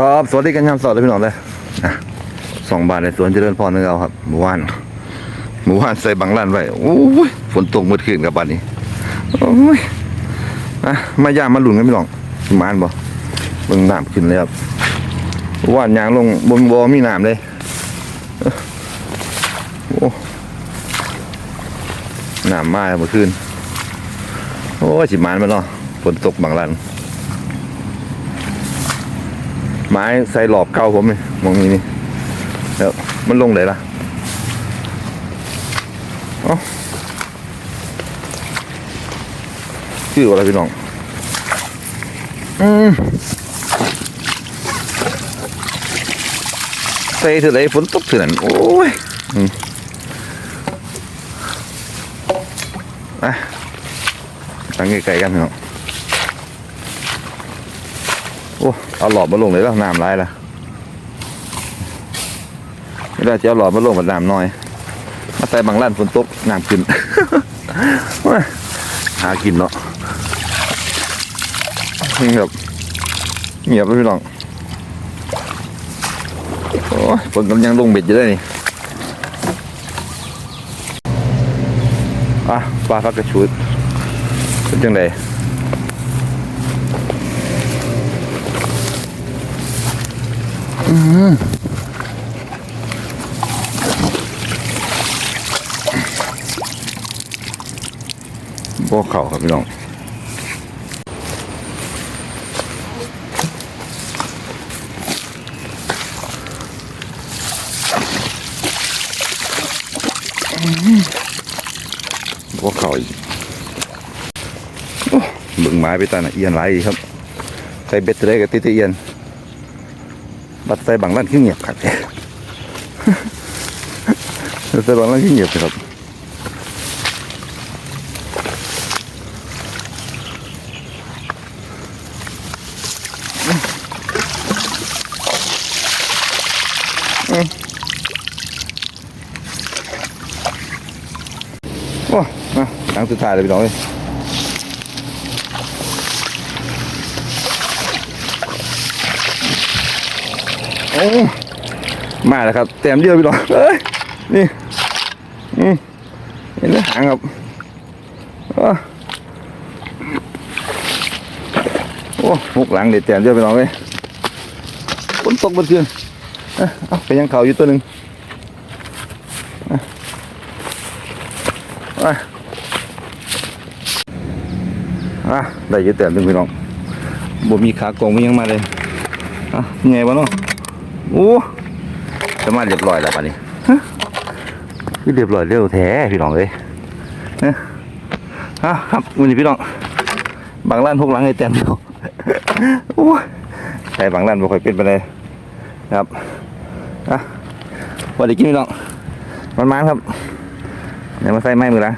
ครับสวัสดีกันยามสอดเลยพี่น้องเลยอะสองบาทในสวนเจริญพรนึงเอาครับหมู่บ้านหมู่บ้านใส่บังล้านไว้โอ้ยฝนตกมืดขึ้นกับบ้านนี้โอ้ยอะมาย่ามมาหลุนกันพี่น้องสิมานบ่เบิ่งน้ำขึ้นเลยครับว่านยางลงบนบ่มีน้ำเลยเอ้อโอ้น้ำมาเมื่อคืนโอ้ยสิมานมาเนาะฝนตกบางล้าน ไม้ใส่หลอบเก่าผมนี่มองนี้นี่เดี๋ยวมันลงไหนล่ะเอ้าชื่ออะไรพี่น้อง อืมใส่ถือไรฝนตกถือนั่นโอ้ยอืมอะตั้งไกลๆกันพี่น้อง โอ้เอาหลอดมาลงเลยแล้วน้ำร้ายละไม่ได้จะเอาหลอดมาลงกับน้ำน้อย มาใส่บางร้านฝนตกน้ำขึ้นว้าหากินเนาะนี่ครับเงียบเลยพี่น้องโอ้ยฝนกำลังลงเบ็ดอยู่ได้นี่อะปลาฟักกระชุดเป็นจังได บ่เข่าครับพี่น้องบ่เข่าอีกโอ้เบิ่งไม้ไปตาน่ะเอียนหลายอีกครับ ใส่เบ็ดเลยกับติดเอียน บัดใส่บางร้านขี้เงียบครับใส่บางร้านขี้เงียบครับโอ้มาหลังสุดท้ายเลยพี่น้องเอ้ย โอ้มาแล้วครับแต้มเดียวพี่น้องเอ้ยนี่อืมเห็นไหมหางครับโอ้โอ้หุกหลังเด็ดแต้มเดียวพี่น้องเอ้ยฝนตกบนเคืนเอ้ยเอาไปยังเขาอยู่ตัวหนึ่งอะอะได้อยึดแต่หนึ่งพี่น้องบ่มีขากงมียังมาเลยอะยังไงวะเนาะ โอ้จะมาเรียบร้อยแล้วป่ะนี่ฮะคือเรียบร้อยเร็วแท้พี่น้องเอ้ยเอ้ยอะครับวันนี้พี่น้องบางร้านพวกหลังไอ้แต้มเดียวโอ้ยแต่บางร้านบ่ค่อยเป็นไปเลยครับอะสวัสดีกินพี่น้องมันมาครับเดี๋ยวมาใส่ไม้มือละ